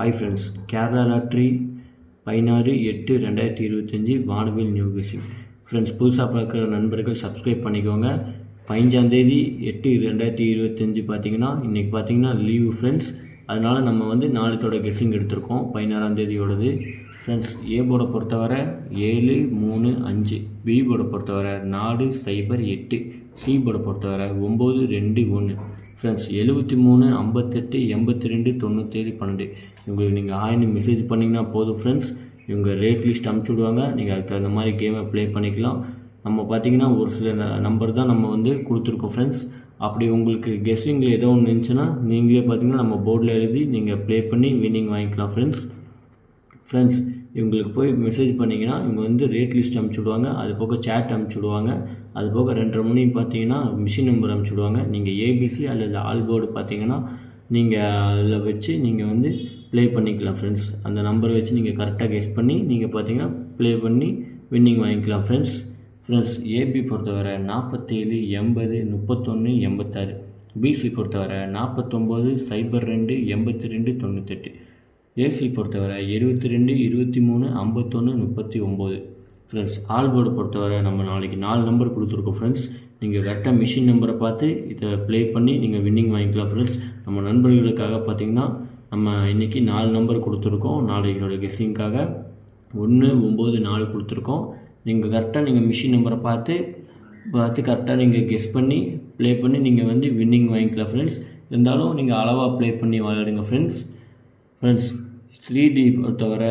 Hi friends Kerala lottery பதினாறு எட்டு ரெண்டாயிரத்தி இருபத்தஞ்சி வானவில் நியூ கெஸிங் ஃப்ரெண்ட்ஸ் புதுசாக பார்க்குற நண்பர்கள் சப்ஸ்கிரைப் பண்ணிக்கோங்க. பதினஞ்சாந்தேதி எட்டு ரெண்டாயிரத்தி இருபத்தஞ்சி பார்த்தீங்கன்னா இன்றைக்கி பார்த்தீங்கன்னா லீவு ஃப்ரெண்ட்ஸ் அதனால் நம்ம வந்து நாளைத்தோட கெஸ்ஸிங் எடுத்திருக்கோம் பதினாறாம் தேதியோடது. ஃப்ரெண்ட்ஸ் ஏ போர்டை பொறுத்தவரை ஏழு மூணு அஞ்சு. பி போர்டை பொறுத்தவரை நாலு சைபர் எட்டு. சி போர்டை பொறுத்தவரை ஒம்பது ரெண்டு ஒன்று. ஃப்ரெண்ட்ஸ் எழுபத்தி மூணு ஐம்பத்தெட்டு எண்பத்தி ரெண்டு தொண்ணூற்றேழு பன்னெண்டு. இவங்களுக்கு நீங்கள் ஆயின்னு மெசேஜ் பண்ணிங்கன்னா போதும் ஃப்ரெண்ட்ஸ் இவங்க ரேட் லிஸ்ட் அமுச்சு விடுவாங்க. நீங்கள் அதுக்கு தகுந்த மாதிரி கேமை ப்ளே பண்ணிக்கலாம். நம்ம பார்த்தீங்கன்னா ஒரு சில நம்பர் தான் நம்ம வந்து கொடுத்துருக்கோம் ஃப்ரெண்ட்ஸ் அப்படி உங்களுக்கு கெஸ்ஸிங்கில் ஏதோ ஒன்று இருந்துச்சுன்னா நீங்களே பார்த்தீங்கன்னா நம்ம போர்டில் எழுதி நீங்கள் ப்ளே பண்ணி வின்னிங் வாங்கிக்கலாம் ஃப்ரெண்ட்ஸ் ஃப்ரெண்ட்ஸ் இவங்களுக்கு போய் மெசேஜ் பண்ணிங்கன்னா இவங்க வந்து ரேட் லிஸ்ட் அனுப்பிச்சி விடுவாங்க அது போக சேட் அனுப்பிச்சி விடுவாங்க அது போக ரெண்டரை மணி பார்த்தீங்கன்னா மிஷின் நம்பர் அனுப்பிச்சி விடுவாங்க நீங்கள் ஏபிசி அல்லது ஆல் போர்டு பார்த்தீங்கன்னா நீங்கள் அதில் வச்சு நீங்கள் வந்து ப்ளே பண்ணிக்கலாம் ஃப்ரெண்ட்ஸ் அந்த நம்பரை வச்சு நீங்கள் கரெக்டாக கெஸ் பண்ணி நீங்கள் பார்த்தீங்கன்னா ப்ளே பண்ணி வின்னிங் வாங்கிக்கலாம் ஃப்ரெண்ட்ஸ் ஃப்ரெண்ட்ஸ் ஏபி பொறுத்தவரை நாற்பத்தேழு எண்பது முப்பத்தொன்று எண்பத்தாறு. பிசி பொறுத்தவரை நாற்பத்தொம்போது சைபர் ரெண்டு எண்பத்தி ரெண்டு தொண்ணூத்தெட்டு. ஏசி பொறுத்தவரை இருபத்தி ரெண்டு இருபத்தி மூணு ஐம்பத்தொன்று முப்பத்தி ஒம்பது ஃப்ரெண்ட்ஸ் ஆல் போர்டு பொறுத்தவரை நம்ம நாளைக்கு நாலு நம்பர் கொடுத்துருக்கோம் ஃப்ரெண்ட்ஸ் நீங்கள் கரெக்டாக மிஷின் நம்பரை பார்த்து இதை ப்ளே பண்ணி நீங்கள் வின்னிங் வாங்கிக்கலாம் ஃப்ரெண்ட்ஸ் நம்ம நண்பர்களுக்காக பார்த்தீங்கன்னா நம்ம இன்றைக்கி நாலு நம்பர் கொடுத்துருக்கோம். நாளைக்கோட கெஸ்ஸிங்காக ஒன்று ஒம்பது நாலு கொடுத்துருக்கோம். நீங்கள் கரெக்டாக நீங்கள் மிஷின் நம்பரை பார்த்து பார்த்து கரெக்டாக நீங்கள் கெஸ் பண்ணி ப்ளே பண்ணி நீங்கள் வந்து வின்னிங் வாங்கிக்கலாம் ஃப்ரெண்ட்ஸ் இருந்தாலும் நீங்கள் அளவாக ப்ளே பண்ணி விளையாடுங்க ஃப்ரெண்ட்ஸ் ஃப்ரெண்ட்ஸ் ஸ்ரீதீப் தவிர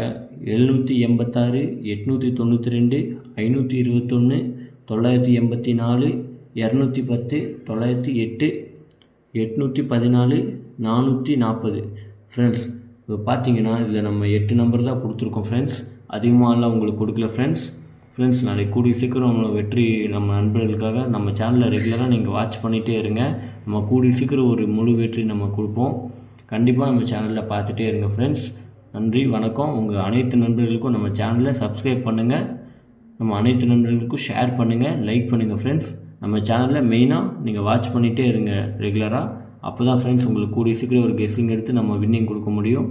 எழுநூற்றி எண்பத்தாறு எட்நூற்றி தொண்ணூற்றி ரெண்டு ஐநூற்றி இருபத்தொன்று தொள்ளாயிரத்தி எண்பத்தி நாலு இரநூத்தி பத்து தொள்ளாயிரத்தி எட்டு எட்நூற்றி பதினாலு நானூற்றி நாற்பது ஃப்ரெண்ட்ஸ் இப்போ பார்த்தீங்கன்னா இதில் நம்ம எட்டு நம்பர் தான் கொடுத்துருக்கோம் ஃப்ரெண்ட்ஸ் அதிகமாகலாம் உங்களுக்கு கொடுக்கல ஃப்ரெண்ட்ஸ் ஃப்ரெண்ட்ஸ் நாளைக்கு கூடிய சீக்கிரம் நம்மளை வெற்றி நம்ம நண்பர்களுக்காக நம்ம சேனலில் ரெகுலராக நீங்கள் வாட்ச் பண்ணிகிட்டே இருங்க. நம்ம கூடிய சீக்கிரம் ஒரு முழு வெற்றி நம்ம கொடுப்போம். கண்டிப்பாக நம்ம சேனலில் பார்த்துட்டே இருங்க ஃப்ரெண்ட்ஸ் நன்றி வணக்கம். உங்கள் அனைத்து நண்பர்களுக்கும் நம்ம சேனலை சப்ஸ்கிரைப் பண்ணுங்கள் நம்ம அனைத்து நண்பர்களுக்கும் ஷேர் பண்ணுங்கள் லைக் பண்ணுங்கள் ஃப்ரெண்ட்ஸ் நம்ம சேனலில் மெயினாக நீங்கள் வாட்ச் பண்ணிகிட்டே இருங்க ரெகுலராக அப்போ தான் ஃப்ரெண்ட்ஸ் உங்களுக்கு கூடிய சீக்கிரம் ஒரு கெஸ்ஸிங் எடுத்து நம்ம வின்னிங் கொடுக்க முடியும்.